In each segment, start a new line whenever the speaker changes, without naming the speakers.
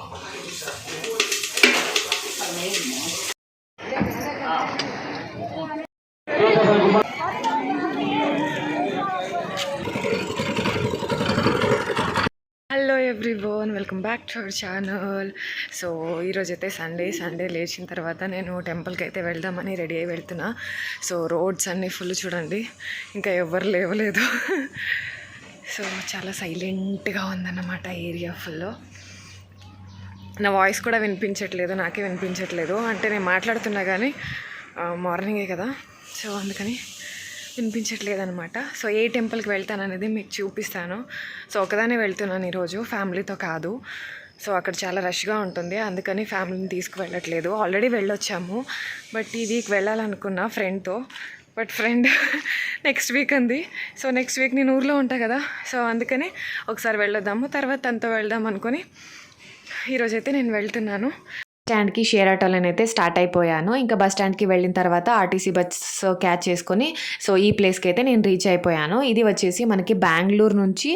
Hello everyone welcome back to our channel so ఈరోజు అయితే Sunday Sunday లేచిన తర్వాత నేను టెంపుల్కి అయితే వెళ్దామని రెడీ అయి వెళ్తున్నా. సో రోడ్స్ అన్నీ ఫుల్ చూడండి. ఇంకా ఎవరు లేవలేదు. సో చాలా సైలెంట్గా ఉందన్నమాట ఏరియా ఫుల్లో నా వాయిస్ కూడా వినిపించట్లేదు నాకే వినిపించట్లేదు. అంటే నేను మాట్లాడుతున్నా కానీ మార్నింగే కదా. సో అందుకని వినిపించట్లేదు అనమాట సో ఏ టెంపుల్కి వెళ్తాను అనేది మీకు చూపిస్తాను. సో ఒకదానే వెళ్తున్నాను ఈరోజు ఫ్యామిలీతో కాదు. సో అక్కడ చాలా రష్గా ఉంటుంది అందుకని ఫ్యామిలీని తీసుకువెళ్ళట్లేదు. ఆల్రెడీ వెళ్ళొచ్చాము బట్ ఈ వీక్ వెళ్ళాలనుకున్నా ఫ్రెండ్తో బట్ ఫ్రెండ్ నెక్స్ట్ వీక్ అంది. సో నెక్స్ట్ వీక్ నేను ఊర్లో ఉంటా కదా. సో అందుకని ఒకసారి వెళ్ళొద్దాము తర్వాత తనతో వెళ్దాం అనుకొని ఈరోజైతే నేను వెళ్తున్నాను. స్టాండ్కి షేర్ ఆటోలో అయితే స్టార్ట్ అయిపోయాను. ఇంకా బస్ స్టాండ్కి వెళ్ళిన తర్వాత ఆర్టీసీ బస్ క్యాచ్ చేసుకొని సో ఈ ప్లేస్కి అయితే నేను రీచ్ అయిపోయాను. ఇది వచ్చేసి మనకి బెంగళూరు నుంచి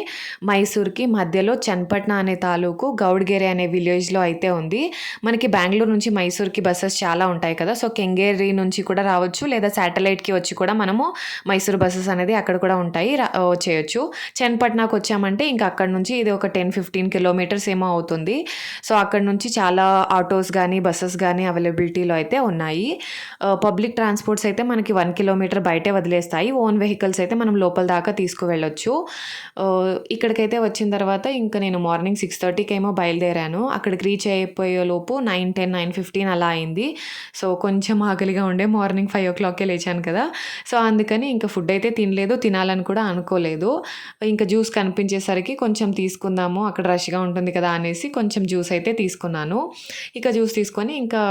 మైసూర్కి మధ్యలో చన్పట్న అనే తాలూకు గౌడ్గేరి అనే విలేజ్లో అయితే ఉంది. మనకి బెంగళూరు నుంచి మైసూర్కి బస్సెస్ చాలా ఉంటాయి కదా సో కెంగేరి నుంచి కూడా రావచ్చు లేదా శాటిలైట్కి వచ్చి కూడా మనము మైసూర్ బస్సెస్ అనేది అక్కడ కూడా ఉంటాయి చేయొచ్చు చన్పట్నాకు వచ్చామంటే ఇంకా అక్కడ నుంచి ఇది ఒక టెన్ ఫిఫ్టీన్ కిలోమీటర్స్ ఏమో అవుతుంది. సో అక్కడ నుంచి చాలా ఆటోస్ కానీ బస్సెస్ కానీ అవైలబిలిటీలో అయితే ఉన్నాయి. పబ్లిక్ ట్రాన్స్పోర్ట్స్ అయితే మనకి వన్ కిలోమీటర్ బయటే వదిలేస్తాయి. ఓన్ వెహికల్స్ అయితే మనం లోపల దాకా తీసుకువెళ్ళొచ్చు. ఇక్కడికైతే వచ్చిన తర్వాత ఇంకా నేను మార్నింగ్ సిక్స్ థర్టీకి ఏమో బయలుదేరాను. అక్కడికి రీచ్ అయిపోయే లోపు నైన్ టెన్ నైన్ ఫిఫ్టీన్ అలా అయింది. సో కొంచెం ఆకలిగా ఉండే మార్నింగ్ ఫైవ్ ఓ క్లాక్కే లేచాను కదా. సో అందుకని ఇంకా ఫుడ్ అయితే తినలేదు తినాలని కూడా అనుకోలేదు. ఇంకా జ్యూస్ కనిపించేసరికి కొంచెం తీసుకుందాము అక్కడ రష్గా ఉంటుంది కదా అనేసి కొంచెం జ్యూస్ అయితే తీసుకున్నాను. ఇక జ్యూస్ తీసుకొని ఇంకా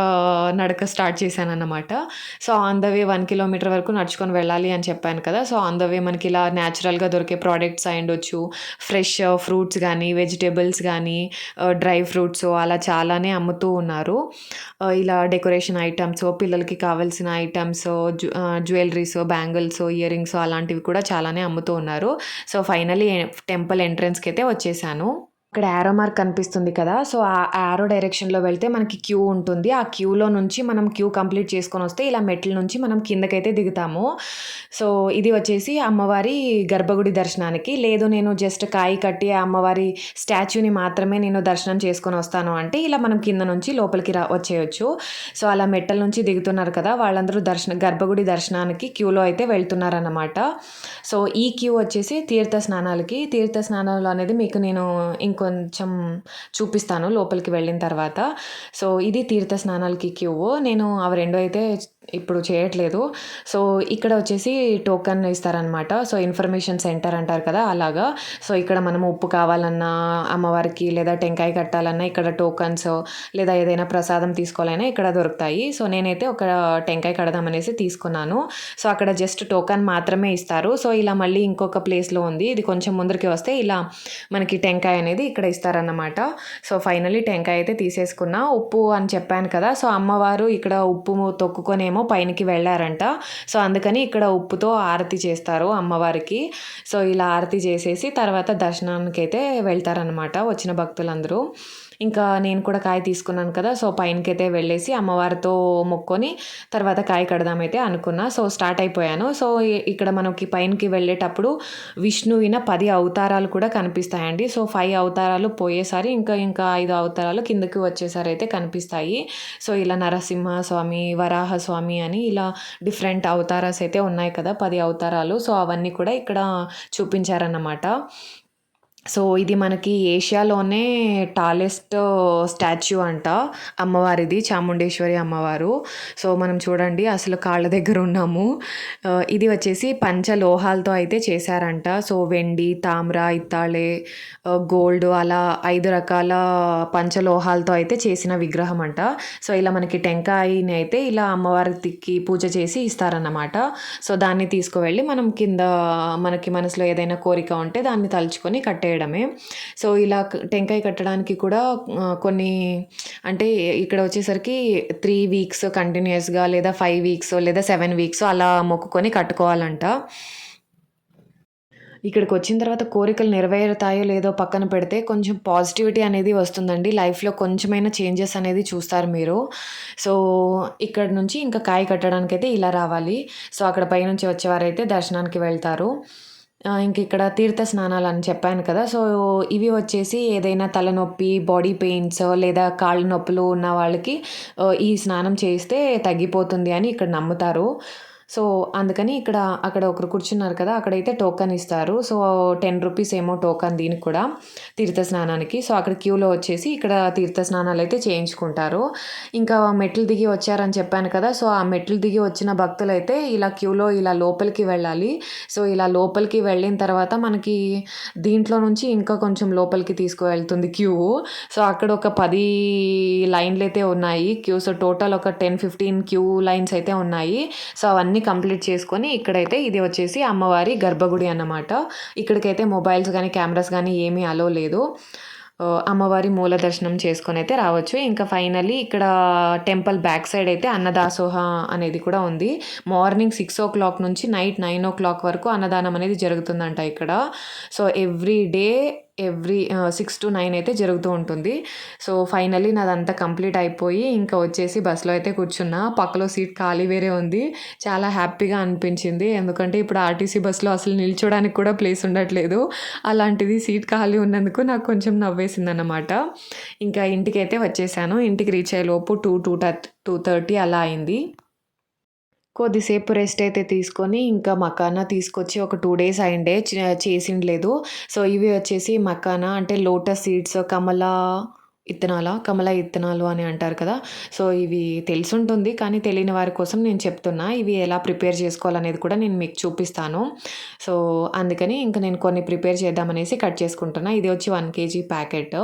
నడక స్టార్ట్ చేశాను అన్నమాట so on the way one kilometer వరకు నడుచుకొని వెళ్ళాలి అని చెప్పాను కదా. సో ఆన్ ద వే మనకి ఇలా న్యాచురల్గా దొరికే ప్రోడక్ట్స్ అయి ఉండొచ్చు. ఫ్రెష్ ఫ్రూట్స్ కానీ వెజిటేబుల్స్ కానీ డ్రై ఫ్రూట్స్ అలా చాలానే అమ్ముతూ ఉన్నారు. Uh, ఇలా డెకరేషన్ ఐటమ్స్ పిల్లలకి కావాల్సిన items jewelleries bangles earrings అలాంటివి కూడా చాలానే అమ్ముతూ ఉన్నారు. సో ఫైనలీ టెంపుల్ ఎంట్రన్స్కి అయితే వచ్చేసాను. ఇక్కడ యారో మార్క్ కనిపిస్తుంది కదా సో ఆ యారో డైరెక్షన్లో వెళ్తే మనకి క్యూ ఉంటుంది. ఆ క్యూలో నుంచి మనం క్యూ కంప్లీట్ చేసుకొని వస్తే ఇలా మెట్ల నుంచి మనం కిందకైతే దిగుతాము. సో ఇది వచ్చేసి అమ్మవారి గర్భగుడి దర్శనానికి. లేదు నేను జస్ట్ కాయి కట్టి ఆ అమ్మవారి స్టాచ్యూని మాత్రమే నేను దర్శనం చేసుకొని వస్తాను అంటే ఇలా మనం కింద నుంచి లోపలికి రా వచ్చేయచ్చు. సో అలా మెట్టల నుంచి దిగుతున్నారు కదా వాళ్ళందరూ దర్శన గర్భగుడి దర్శనానికి క్యూలో అయితే వెళ్తున్నారన్నమాట. సో ఈ క్యూ వచ్చేసి తీర్థ స్నానాలకి తీర్థ స్నానాలు అనేది మీకు నేను ఇంకో కొంచెం చూపిస్తాను లోపలికి వెళ్ళిన తర్వాత. సో ఇది తీర్థ స్నానాలకి క్యూ నేను అవి రెండు అయితే ఇప్పుడు చేయట్లేదు. సో ఇక్కడ వచ్చేసి టోకన్ ఇస్తారనమాట. సో ఇన్ఫర్మేషన్ సెంటర్ అంటారు కదా అలాగా. సో ఇక్కడ మనము ఉప్పు కావాలన్నా అమ్మవారికి లేదా టెంకాయ కట్టాలన్నా ఇక్కడ టోకన్స్ లేదా ఏదైనా ప్రసాదం తీసుకోవాలన్నా ఇక్కడ దొరుకుతాయి. సో నేనైతే ఒక టెంకాయ కడదామనేసి తీసుకున్నాను. సో అక్కడ జస్ట్ టోకన్ మాత్రమే ఇస్తారు. సో ఇలా మళ్ళీ ఇంకొక ప్లేస్లో ఉంది. ఇది కొంచెం ముందరికి వస్తే ఇలా మనకి టెంకాయ అనేది ఇక్కడ ఇస్తారన్నమాట. సో ఫైనలీ టెంకాయ అయితే తీసేసుకున్నా. ఉప్పు అని చెప్పాను కదా. సో అమ్మవారు ఇక్కడ ఉప్పు తొక్కుకొని ఏమో పైనకి వెళ్ళారంట. సో అందుకని ఇక్కడ ఉప్పుతో ఆరతి చేస్తారు అమ్మవారికి. సో ఇలా ఆరతి చేసేసి తర్వాత దర్శనానికి అయితే వెళ్తారనమాట వచ్చిన భక్తులందరూ. ఇంకా నేను కూడా కాయ తీసుకున్నాను కదా సో పైనకైతే వెళ్ళేసి అమ్మవారితో మొక్కొని తర్వాత కాయ కడదామైతే అనుకున్నా. సో స్టార్ట్ అయిపోయాను. సో ఇక్కడ మనకి పైనకి వెళ్ళేటప్పుడు విష్ణువిన పది అవతారాలు కూడా కనిపిస్తాయండి. సో ఫైవ్ అవతారాలు పోయేసారి ఇంకా ఇంకా ఐదు అవతారాలు కిందకి వచ్చేసారి అయితే కనిపిస్తాయి. సో ఇలా నరసింహ స్వామి వరాహ స్వామి అని ఇలా డిఫరెంట్ అవతారాస్ అయితే ఉన్నాయి కదా పది అవతారాలు. సో అవన్నీ కూడా ఇక్కడ చూపించారన్నమాట. సో ఇది మనకి ఏషియాలోనే టాలెస్ట్ స్టాచ్యూ అంట అమ్మవారిది చాముండేశ్వరి అమ్మవారు. సో మనం చూడండి అసలు కాళ్ళ దగ్గర ఉన్నాము. ఇది వచ్చేసి పంచలోహాలతో అయితే చేశారంట. సో వెండి తామ్ర ఇత్తాళే గోల్డ్ అలా ఐదు రకాల పంచలోహాలతో అయితే చేసిన విగ్రహం అంట. సో ఇలా మనకి టెంకాయని అయితే ఇలా అమ్మవారికి పూజ చేసి ఇస్తారన్నమాట. సో దాన్ని తీసుకువెళ్ళి మనం కింద మనకి మనసులో ఏదైనా కోరిక ఉంటే దాన్ని తలుచుకొని కట్టే కట్టేయడమే సో ఇలా టెంకాయ కట్టడానికి కూడా కొన్ని అంటే ఇక్కడ వచ్చేసరికి త్రీ వీక్స్ కంటిన్యూస్గా లేదా ఫైవ్ వీక్స్ లేదా సెవెన్ వీక్స్ అలా మొక్కుకొని కట్టుకోవాలంట. ఇక్కడికి వచ్చిన తర్వాత కోరికలు నెరవేరుతాయో లేదో పక్కన పెడితే కొంచెం పాజిటివిటీ అనేది వస్తుందండి. లైఫ్లో కొంచెమైనా చేంజెస్ అనేది చూస్తారు మీరు. సో ఇక్కడ నుంచి ఇంకా కాయ కట్టడానికి అయితే ఇలా రావాలి. సో అక్కడ పైనుంచి వచ్చేవారైతే దర్శనానికి వెళ్తారు. ఇంక ఇక్కడ తీర్థ స్నానాలు అని చెప్పాను కదా. సో ఇవి వచ్చేసి ఏదైనా తలనొప్పి బాడీ పెయిన్స్ లేదా కాళ్ళ నొప్పులు ఉన్న వాళ్ళకి ఈ స్నానం చేస్తే తగ్గిపోతుంది అని ఇక్కడ నమ్ముతారు. సో అందుకని ఇక్కడ అక్కడ ఒకరు కూర్చున్నారు కదా అక్కడైతే టోకన్ ఇస్తారు. సో టెన్ రూపీస్ ఏమో టోకన్ దీనికి కూడా తీర్థ స్నానానికి. సో అక్కడ క్యూలో వచ్చేసి ఇక్కడ తీర్థ స్నానాలు అయితే చేయించుకుంటారు. ఇంకా మెట్లు దిగి వచ్చారని చెప్పాను కదా సో ఆ మెట్లు దిగి వచ్చిన భక్తులు అయితే ఇలా క్యూలో ఇలా లోపలికి వెళ్ళాలి. సో ఇలా లోపలికి వెళ్ళిన తర్వాత మనకి దీంట్లో నుంచి ఇంకా కొంచెం లోపలికి తీసుకువెళ్తుంది క్యూ సో అక్కడ ఒక పది లైన్లు అయితే ఉన్నాయి. క్యూ సో టోటల్ ఒక టెన్ ఫిఫ్టీన్ క్యూ లైన్స్ అయితే ఉన్నాయి. సో అవన్నీ కంప్లీట్ చేసుకొని ఇక్కడైతే ఇది వచ్చేసి అమ్మవారి గర్భగుడి అన్నమాట. ఇక్కడికైతే మొబైల్స్ కానీ కెమెరాస్ కానీ ఏమీ అలో లేదు. అమ్మవారి మూల దర్శనం చేసుకొని అయితే రావచ్చు. ఇంకా ఫైనల్లీ ఇక్కడ టెంపుల్ బ్యాక్ సైడ్ అయితే అన్నదాసోహ అనేది కూడా ఉంది. మార్నింగ్ సిక్స్ ఓ క్లాక్ నుంచి నైట్ నైన్ ఓ క్లాక్ వరకు అన్నదానం అనేది జరుగుతుందంట ఇక్కడ. So every day every six to nine అయితే జరుగుతూ ఉంటుంది. సో ఫైనల్లీ నాదంతా కంప్లీట్ అయిపోయి ఇంకా వచ్చేసి బస్సులో అయితే కూర్చున్నా. పక్కలో సీట్ ఖాళీ వేరే ఉంది. చాలా హ్యాపీగా అనిపించింది. ఎందుకంటే ఇప్పుడు ఆర్టీసీ బస్సులో అసలు నిల్చోడానికి కూడా ప్లేస్ ఉండట్లేదు. అలాంటిది సీట్ ఖాళీ ఉన్నందుకు నాకు కొంచెం నవ్వేసింది అన్నమాట ఇంకా ఇంటికి అయితే వచ్చేసాను. ఇంటికి రీచ్ అయ్యేలోపు టూ టూ టూ థర్టీ అలా అయింది. కొద్దిసేపు రెస్ట్ అయితే తీసుకొని ఇంకా మకానా తీసుకొచ్చి ఒక టూ డేస్ అయిండే చేసిండలేదు. సో ఇవి వచ్చేసి మకానా అంటే లోటస్ సీడ్స్ కమల ఇత్తనాల? కమల ఇత్తనాలు అని అంటారు కదా. సో ఇవి తెలుసుంటుంది కానీ తెలియని వారి కోసం నేను చెప్తున్నా. ఇవి ఎలా ప్రిపేర్ చేసుకోవాలనేది కూడా నేను మీకు చూపిస్తాను. సో అందుకని ఇంకా నేను కొన్ని ప్రిపేర్ చేద్దామనేసి కట్ చేసుకుంటున్నా. ఇది వచ్చి వన్ కేజీ ప్యాకెట్.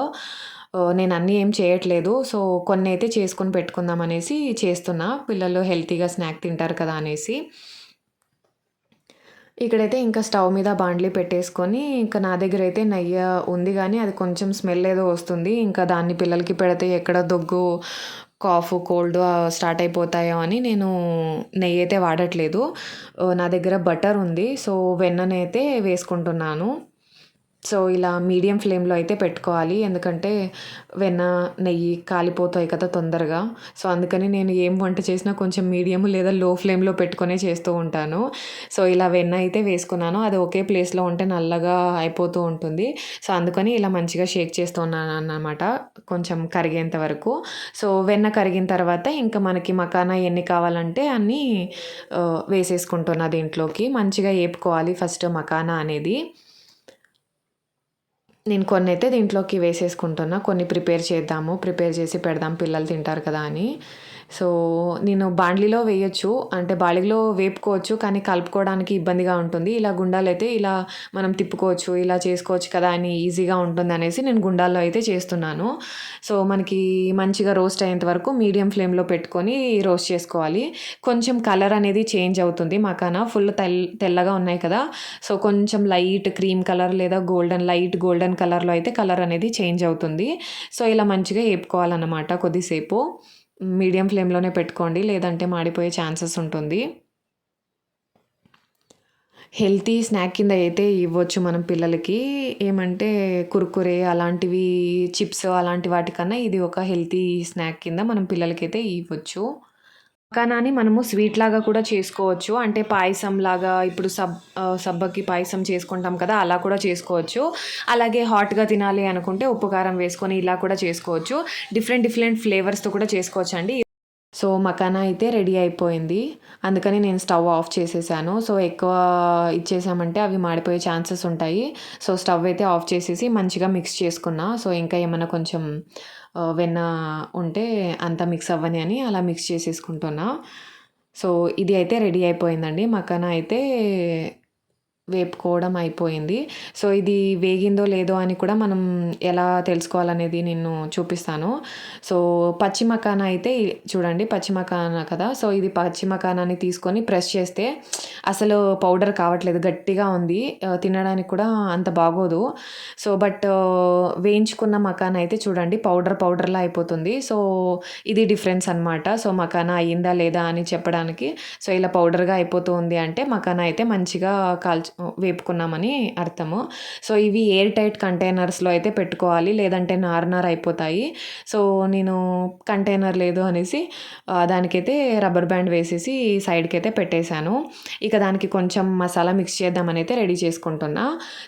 నేను అన్నీ ఏం చేయట్లేదు. సో కొన్ని అయితే చేసుకొని పెట్టుకుందాం అనేసి చేస్తున్నా. పిల్లలు హెల్తీగా స్నాక్ తింటారు కదా అనేసి. ఇక్కడైతే ఇంకా స్టవ్ మీద బాండ్లీ పెట్టేసుకొని ఇంకా నా దగ్గర అయితే నెయ్యి ఉంది కానీ అది కొంచెం స్మెల్ ఏదో వస్తుంది. ఇంకా దాన్ని పిల్లలకి పెడితే ఎక్కడ దొగ్గు కాఫ్ కోల్డ్ స్టార్ట్ అయిపోతాయో అని నేను నెయ్యి అయితే వాడట్లేదు. నా దగ్గర బటర్ ఉంది. సో వెన్ననైతే వేసుకుంటున్నాను. సో ఇలా మీడియం ఫ్లేమ్లో అయితే పెట్టుకోవాలి. ఎందుకంటే వెన్న నెయ్యి కాలిపోతాయి కదా తొందరగా. సో అందుకని నేను ఏం వంట చేసినా కొంచెం మీడియం లేదా లో ఫ్లేమ్లో పెట్టుకొనే చేస్తూ ఉంటాను. సో ఇలా వెన్న అయితే వేసుకున్నాను. అది ఒకే ప్లేస్లో ఉంటే నల్లగా అయిపోతూ ఉంటుంది. సో అందుకని ఇలా మంచిగా షేక్ చేస్తున్నాను అన్నమాట కొంచెం కరిగేంత వరకు. సో వెన్న కరిగిన తర్వాత ఇంకా మనకి మకానా ఎన్ని కావాలంటే అన్నీ వేసేసుకుంటున్నా దీంట్లోకి. మంచిగా వేపుకోవాలి ఫస్ట్ మకానా అనేది. నేను కొన్ని అయితే దీంట్లోకి వేసేసుకుంటున్నా. కొన్ని ప్రిపేర్ చేద్దాము. ప్రిపేర్ చేసి పెడదాం. పిల్లలు తింటారు కదా అని. సో నేను బాండ్లీలో వేయొచ్చు అంటే బాడీలో వేపుకోవచ్చు కానీ కలుపుకోవడానికి ఇబ్బందిగా ఉంటుంది. ఇలా గుండాలైతే ఇలా మనం తిప్పుకోవచ్చు ఇలా చేసుకోవచ్చు కదా అని ఈజీగా ఉంటుంది అనేసి నేను గుండాల్లో అయితే చేస్తున్నాను. సో మనకి మంచిగా రోస్ట్ అయ్యేంత వరకు మీడియం ఫ్లేమ్లో పెట్టుకొని రోస్ట్ చేసుకోవాలి. కొంచెం కలర్ అనేది చేంజ్ అవుతుంది మకాన. ఫుల్ తెల్ తెల్లగా ఉన్నాయి కదా. సో కొంచెం లైట్ క్రీమ్ కలర్ లేదా గోల్డెన్ లైట్ గోల్డెన్ కలర్లో అయితే కలర్ అనేది చేంజ్ అవుతుంది. సో ఇలా మంచిగా వేపుకోవాలన్నమాట కొద్దిసేపు. మీడియం ఫ్లేమ్లోనే పెట్టుకోండి లేదంటే మాడిపోయే ఛాన్సెస్ ఉంటుంది. హెల్తీ స్నాక్ కింద అయితే ఇవ్వచ్చు మనం పిల్లలకి. ఏమంటే కుర్కురే అలాంటివి చిప్స్ అలాంటి వాటికన్నా ఇది ఒక హెల్తీ స్నాక్ కింద మనం పిల్లలకైతే ఇవ్వచ్చు. మకానాని మనము స్వీట్ లాగా కూడా చేసుకోవచ్చు. అంటే పాయసం లాగా ఇప్పుడు సబ్ సబ్బకి పాయసం చేసుకుంటాం కదా అలా కూడా చేసుకోవచ్చు. అలాగే హాట్గా తినాలి అనుకుంటే ఉప్పు కారం వేసుకొని ఇలా కూడా చేసుకోవచ్చు. డిఫరెంట్ డిఫరెంట్ ఫ్లేవర్స్తో కూడా చేసుకోవచ్చు అండి సో మకానా అయితే రెడీ అయిపోయింది. అందుకని నేను స్టవ్ ఆఫ్ చేసేసాను. సో ఎక్కువ ఇచ్చేసామంటే అవి మాడిపోయే ఛాన్సెస్ ఉంటాయి. సో స్టవ్ అయితే ఆఫ్ చేసేసి మంచిగా మిక్స్ చేసుకున్నా. సో ఇంకా ఏమైనా కొంచెం వెన్న ఉంటే అంతా మిక్స్ అవ్వని అని అలా మిక్స్ చేసేసుకుంటున్నా. సో ఇది అయితే రెడీ అయిపోయిందండి. మకానా అయితే వేపుకోవడం అయిపోయింది. సో ఇది వేగిందో లేదో అని కూడా మనం ఎలా తెలుసుకోవాలనేది నేను చూపిస్తాను. సో పచ్చి మకానా అయితే చూడండి పచ్చి మకానా కదా. సో ఇది పచ్చి మకానాని తీసుకొని ప్రెస్ చేస్తే అసలు పౌడర్ కావట్లేదు గట్టిగా ఉంది. తినడానికి కూడా అంత బాగోదు. సో బట్ వేయించుకున్న మకాన్ అయితే చూడండి పౌడర్ పౌడర్లా అయిపోతుంది. సో ఇది డిఫరెన్స్ అన్నమాట. సో మకానా అయ్యిందా లేదా అని చెప్పడానికి. సో ఇలా పౌడర్గా అయిపోతుంది అంటే మకానా అయితే మంచిగా కాల్చు వేపుకున్నామని అర్థము. సో ఇవి ఎయిర్ టైట్ కంటైనర్స్లో అయితే పెట్టుకోవాలి. లేదంటే నార్నార్ అయిపోతాయి. సో నేను కంటైనర్ లేదు అనేసి దానికైతే రబ్బర్ బ్యాండ్ వేసేసి సైడ్కి అయితే పెట్టేశాను. ఇక దానికి కొంచెం మసాలా మిక్స్ చేద్దామని అయితే రెడీ చేసుకుంటున్నా.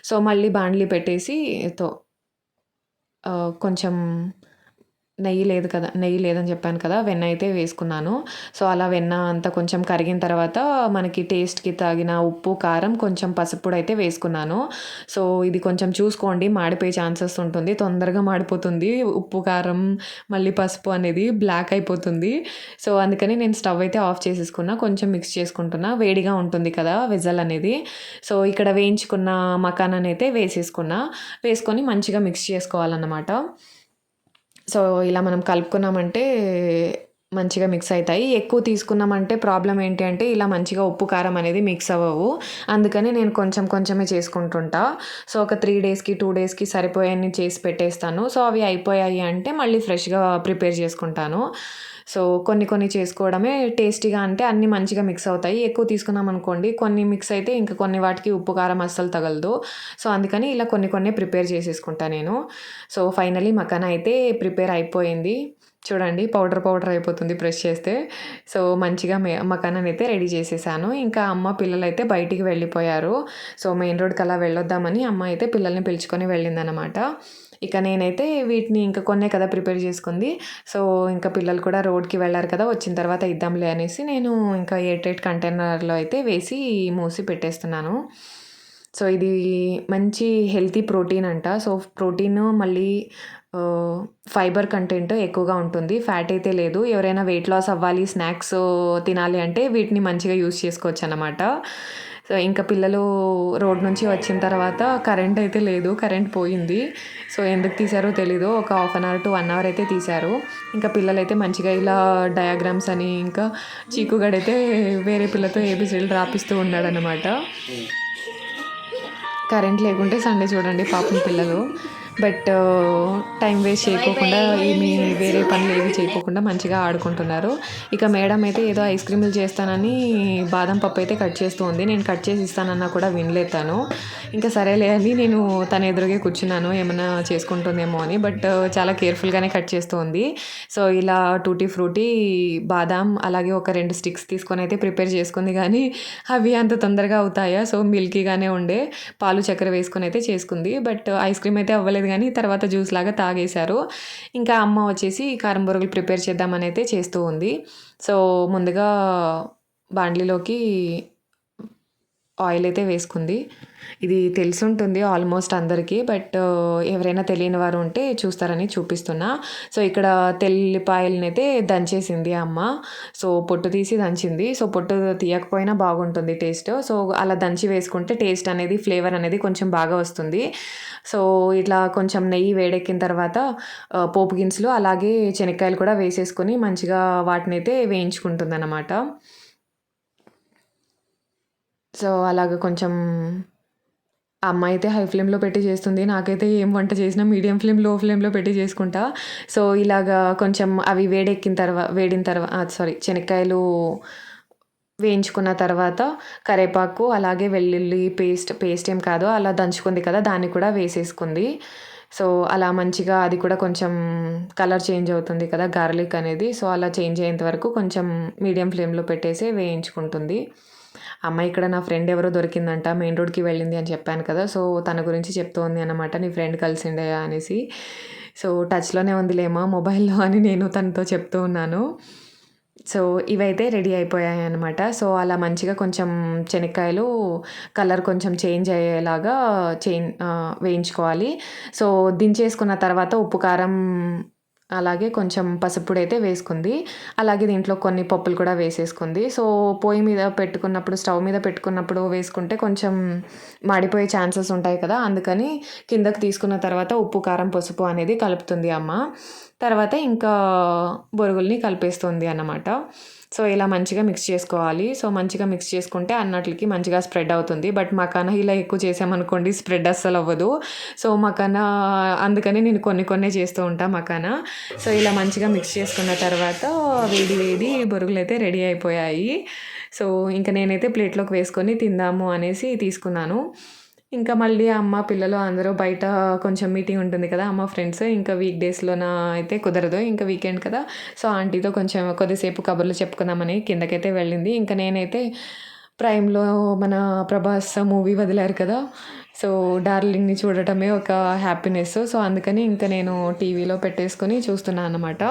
సో మళ్ళీ బాండ్లీ పెట్టేసి తో కొంచెం నెయ్యి లేదు కదా నెయ్యి లేదని చెప్పాను కదా వెన్న అయితే వేసుకున్నాను. సో అలా వెన్న అంతా కొంచెం కరిగిన తర్వాత మనకి టేస్ట్కి తగిన ఉప్పు కారం కొంచెం పసుపు అయితే వేసుకున్నాను. సో ఇది కొంచెం చూసుకోండి మాడిపోయే ఛాన్సెస్ ఉంటుంది. తొందరగా మాడిపోతుంది. ఉప్పు కారం మళ్ళీ పసుపు అనేది బ్లాక్ అయిపోతుంది. సో అందుకని నేను స్టవ్ అయితే ఆఫ్ చేసేసుకున్నా కొంచెం మిక్స్ చేసుకుంటున్నా. వేడిగా ఉంటుంది కదా వెజల్ అనేది. సో ఇక్కడ వేయించుకున్న మకానాన్ని అయితే వేసేసుకున్నా. వేసుకొని మంచిగా మిక్స్ చేసుకోవాలన్నమాట. సో ఇలా మనం కలుపుకున్నామంటే మంచిగా మిక్స్ అవుతాయి. ఎక్కువ తీసుకున్నామంటే ప్రాబ్లం ఏంటి అంటే ఇలా మంచిగా ఉప్పు కారం అనేది మిక్స్ అవ్వవు. అందుకని నేను కొంచెం కొంచెమే చేసుకుంటుంటా. సో ఒక త్రీ డేస్కి టూ డేస్కి సరిపోయాన్ని చేసి పెట్టేస్తాను. సో అవి అయిపోయాయి అంటే మళ్ళీ ఫ్రెష్గా ప్రిపేర్ చేసుకుంటాను. సో కొన్ని కొన్ని చేసుకోవడమే టేస్టీగా అంటే అన్నీ మంచిగా మిక్స్ అవుతాయి. ఎక్కువ తీసుకున్నాం అనుకోండి కొన్ని మిక్స్ అయితే ఇంకా కొన్ని వాటికి ఉప్పు కారం అస్సలు తగలదు. సో అందుకని ఇలా కొన్ని కొన్ని ప్రిపేర్ చేసేసుకుంటా నేను. సో ఫైనలీ మకానా అయితే ప్రిపేర్ అయిపోయింది. చూడండి పౌడర్ పౌడర్ అయిపోతుంది బ్రష్ చేస్తే. సో మంచిగా మే మకానాన్ని అయితే రెడీ చేసేసాను. ఇంకా అమ్మ పిల్లలు అయితే బయటికి వెళ్ళిపోయారు. సో మెయిన్ రోడ్కి అలా వెళ్ళొద్దామని అమ్మ అయితే పిల్లల్ని పిలుచుకొని వెళ్ళిందనమాట ఇక నేనైతే వీటిని ఇంకా కొన్నే కదా ప్రిపేర్ చేసుకుంది. సో ఇంకా పిల్లలు కూడా రోడ్కి వెళ్ళారు కదా వచ్చిన తర్వాత ఇద్దాంలే అనేసి నేను ఇంకా ఎయిట్ ఎయిట్ కంటైనర్లో అయితే వేసి మూసి పెట్టేస్తున్నాను. సో ఇది మంచి హెల్తీ ప్రోటీన్ అంట. సో ప్రోటీన్ మళ్ళీ ఫైబర్ కంటెంట్ ఎక్కువగా ఉంటుంది. ఫ్యాట్ అయితే లేదు. ఎవరైనా వెయిట్ లాస్ అవ్వాలి స్నాక్స్ తినాలి అంటే వీటిని మంచిగా యూస్ చేసుకోవచ్చు అన్నమాట సో ఇంకా పిల్లలు రోడ్ నుంచి వచ్చిన తర్వాత కరెంట్ అయితే లేదు. కరెంట్ పోయింది. సో ఎందుకు తీశారో తెలీదు. ఒక half an hour to one hour అయితే తీశారు. ఇంకా పిల్లలు అయితే మంచిగా ఇలా డయాగ్రామ్స్ అని ఇంకా చీకుగడైతే వేరే పిల్లతో ఏబిసిడీలు రాపిస్తూ ఉన్నాడనమాట కరెంట్ లేకుంటే సండే చూడండి పాపం పిల్లలు. బట్ టైం వేస్ట్ చేయకోకుండా ఏమి వేరే పనులు ఏవి చేయకోకుండా మంచిగా ఆడుకుంటున్నారు. ఇక మేడం అయితే ఏదో ఐస్ క్రీములు చేస్తానని బాదం పప్పు అయితే కట్ చేస్తూ ఉంది. నేను కట్ చేసి ఇస్తానన్నా కూడా వినలేదు తను. ఇంకా సరేలే అని నేను తన ఎదురుగే కూర్చున్నాను. ఏమైనా చేసుకుంటుందేమో అని. బట్ చాలా కేర్ఫుల్గానే కట్ చేస్తూ ఉంది. సో ఇలా టూటీ ఫ్రూటీ బాదాం అలాగే ఒక రెండు స్టిక్స్ తీసుకొని అయితే ప్రిపేర్ చేసుకుంది. కానీ అవి అంత తొందరగా అవుతాయా? సో మిల్కీగానే ఉండే. పాలు చక్కెర వేసుకొని అయితే చేసుకుంది. బట్ ఐస్ క్రీమ్ అయితే అవ్వలేదు. కానీ తర్వాత జ్యూస్ లాగా తాగేశారు. ఇంకా అమ్మ వచ్చేసి కారం బొరుగులు ప్రిపేర్ చేద్దామని అయితే చేస్తూ ఉంది. సో ముందుగా బాండ్లీలోకి ఆయిల్ అయితే వేసుకుంది. ఇది తెలిసి ఉంటుంది ఆల్మోస్ట్ అందరికీ బట్ ఎవరైనా తెలియని వారు ఉంటే చూస్తారని చూపిస్తున్నా. సో ఇక్కడ తెల్లిపాయలనైతే అయితే దంచేసింది అమ్మ. సో పొట్టు తీసి దంచింది. సో పొట్టు తీయకపోయినా బాగుంటుంది టేస్ట్. సో అలా దంచి వేసుకుంటే టేస్ట్ అనేది ఫ్లేవర్ అనేది కొంచెం బాగా వస్తుంది. సో ఇట్లా కొంచెం నెయ్యి వేడెక్కిన తర్వాత పోపు గింజలు అలాగే శనక్కాయలు కూడా వేసేసుకొని మంచిగా వాటిని అయితే వేయించుకుంటుంది అన్నమాట సో అలాగ కొంచెం ఆ అమ్మాయి అయితే హై ఫ్లేమ్లో పెట్టి చేస్తుంది. నాకైతే ఏం వంట చేసినా మీడియం ఫ్లేమ్లో ఫ్లేమ్లో పెట్టి చేసుకుంటా. సో ఇలాగా కొంచెం అవి వేడెక్కిన తర్వాత వేడిన తర్వాత సారీ శనక్కాయలు వేయించుకున్న తర్వాత కరివేపాకు అలాగే వెల్లుల్లి పేస్ట్ పేస్ట్ ఏం కాదు అలా దంచుకుంది కదా దాన్ని కూడా వేసేసుకుంది. సో అలా మంచిగా అది కూడా కొంచెం కలర్ చేంజ్ అవుతుంది కదా గార్లిక్ అనేది. సో అలా చేంజ్ అయ్యేంత వరకు కొంచెం మీడియం ఫ్లేమ్లో పెట్టేసి వేయించుకుంటుంది. అమ్మాయి ఇక్కడ నా ఫ్రెండ్ ఎవరో దొరికిందంట మెయిన్ రోడ్కి వెళ్ళింది అని చెప్పాను కదా సో తన గురించి చెప్తోంది అనమాట నీ ఫ్రెండ్ కలిసిండే అనేసి. సో టచ్లోనే ఉందిలేమా మొబైల్లో అని నేను తనతో చెప్తూ ఉన్నాను. సో ఇవైతే రెడీ అయిపోయాయి అనమాట సో అలా మంచిగా కొంచెం శనక్కాయలు కలర్ కొంచెం చేంజ్ అయ్యేలాగా చేంజ్ వేయించుకోవాలి. సో దించేసుకున్న తర్వాత ఉప్పు కారం అలాగే కొంచెం పసుపుడు అయితే వేసుకుంది. అలాగే దీంట్లో కొన్ని పప్పులు కూడా వేసేసుకుంది. సో పొయ్యి మీద పెట్టుకున్నప్పుడు స్టవ్ మీద పెట్టుకున్నప్పుడు వేసుకుంటే కొంచెం మాడిపోయే ఛాన్సెస్ ఉంటాయి కదా. అందుకని కిందకు తీసుకున్న తర్వాత ఉప్పు కారం పసుపు అనేది కలుపుతుంది అమ్మ. తర్వాత ఇంకా బొరుగుల్ని కలిపేస్తుంది అన్నమాట. సో ఇలా మంచిగా మిక్స్ చేసుకోవాలి. సో మంచిగా మిక్స్ చేసుకుంటే అన్నట్లకి మంచిగా స్ప్రెడ్ అవుతుంది. బట్ మకానా ఇలా ఎక్కువ చేసామనుకోండి స్ప్రెడ్ అస్సలు అవ్వదు. సో మకానా అందుకని నేను కొన్ని కొన్ని చేస్తూ ఉంటాను మకానా. సో ఇలా మంచిగా మిక్స్ చేసుకున్న తర్వాత వేడి వేడి బొరుగులు అయితే రెడీ అయిపోయాయి. సో ఇంకా నేనైతే ప్లేట్లోకి వేసుకొని తిందాము అనేసి తీసుకున్నాను. ఇంకా మళ్ళీ అమ్మ పిల్లలు అందరూ బయట కొంచెం మీటింగ్ ఉంటుంది కదా అమ్మ ఫ్రెండ్స్ ఇంకా వీక్ డేస్లోన అయితే కుదరదు. ఇంకా వీకెండ్ కదా. సో ఆంటీతో కొంచెం కొద్దిసేపు కబుర్లు చెప్పుకుందామని కిందకైతే వెళ్ళింది. ఇంకా నేనైతే ప్రైమ్లో మన ప్రభాస్ మూవీ వదిలారు కదా. సో డార్లింగ్ని చూడటమే ఒక హ్యాపీనెస్ సో అందుకని ఇంకా నేను టీవీలో పెట్టేసుకొని చూస్తున్నాను అనమాట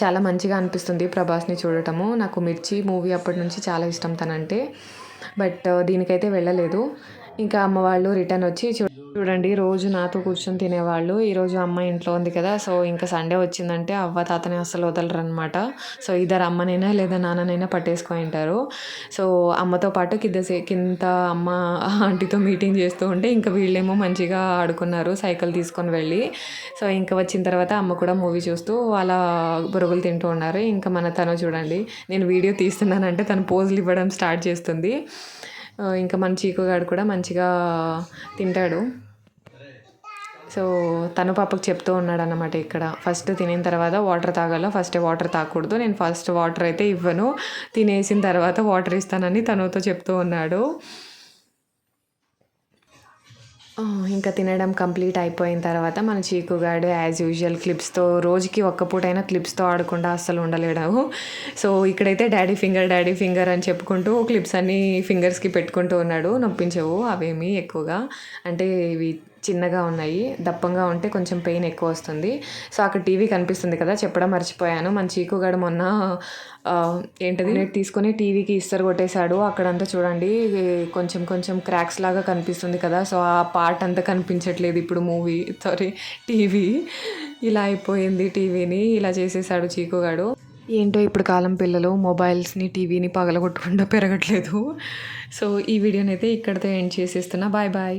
చాలా మంచిగా అనిపిస్తుంది ప్రభాస్ని చూడటము. నాకు మిర్చి మూవీ అప్పటి నుంచి చాలా ఇష్టం తనంటే. బట్ దీనికైతే వెళ్ళలేదు. ఇంకా అమ్మ వాళ్ళు రిటర్న్ వచ్చి చూ చూడండి రోజు నాతో కూర్చొని తినేవాళ్ళు. ఈరోజు అమ్మ ఇంట్లో ఉంది కదా సో ఇంకా సండే వచ్చిందంటే అవ్వ తాతని అస్సలు వదలరు అనమాట సో ఇద్దరు అమ్మనైనా లేదా నాన్ననైనా పట్టేసుకొని ఉంటారు. సో అమ్మతో పాటు కింద కింద అమ్మ ఆంటీతో మీటింగ్ చేస్తూ ఉంటే ఇంకా వీళ్ళేమో మంచిగా ఆడుకున్నారు సైకిల్ తీసుకొని వెళ్ళి. సో ఇంకా వచ్చిన తర్వాత అమ్మ కూడా మూవీ చూస్తూ వాళ్ళ బురుగులు తింటూ ఉన్నారు. ఇంకా మన తను చూడండి నేను వీడియో తీస్తున్నానంటే తను పోజులు ఇవ్వడం స్టార్ట్ చేస్తుంది. ఇంకా మన చీకుగాడు కూడా మంచిగా తింటాడు. సో తను పాపకు చెప్తూ ఉన్నాడు అనమాట ఇక్కడ. ఫస్ట్ తినిన తర్వాత వాటర్ తాగాలో ఫస్ట్ వాటర్ తాగకూడదు నేను ఫస్ట్ వాటర్ అయితే ఇవ్వను. తినేసిన తర్వాత వాటర్ ఇస్తానని తనతో చెప్తూ ఉన్నాడు. ఇంకా తినడం కంప్లీట్ అయిపోయిన తర్వాత మన చీకుగాడు యాజ్ యూజువల్ క్లిప్స్తో రోజుకి ఒక్క పూటైనా క్లిప్స్తో ఆడకుండా అస్సలు ఉండలేడు సో ఇక్కడైతే డాడీ ఫింగర్ డాడీ ఫింగర్ అని చెప్పుకుంటూ క్లిప్స్ అన్ని ఫింగర్స్కి పెట్టుకుంటూ ఉన్నాడు. నొప్పించవు అవేమి ఎక్కువగా. అంటే ఇవి చిన్నగా ఉన్నాయి దప్పంగా ఉంటే కొంచెం పెయిన్ ఎక్కువ వస్తుంది. సో అక్కడ టీవీ కనిపిస్తుంది కదా చెప్పడం మర్చిపోయాను. మన చీకుగాడు మొన్న ఏంటది? నెట్ తీసుకొని టీవీకి ఇస్తరు కొట్టేశాడు. అక్కడంతా చూడండి కొంచెం కొంచెం క్రాక్స్ లాగా కనిపిస్తుంది కదా. సో ఆ పార్ట్ అంతా కనిపించట్లేదు ఇప్పుడు మూవీ. Sorry TV. ఇలా అయిపోయింది టీవీని. ఇలా చేసేసాడు చీకుగాడు ఏంటో ఇప్పుడు కాలం పిల్లలు మొబైల్స్ని టీవీని పగలగొట్టకుండా పెరగట్లేదు. సో ఈ వీడియోని అయితే ఇక్కడితో ఎండ్ చేసేస్తున్నా. Bye bye.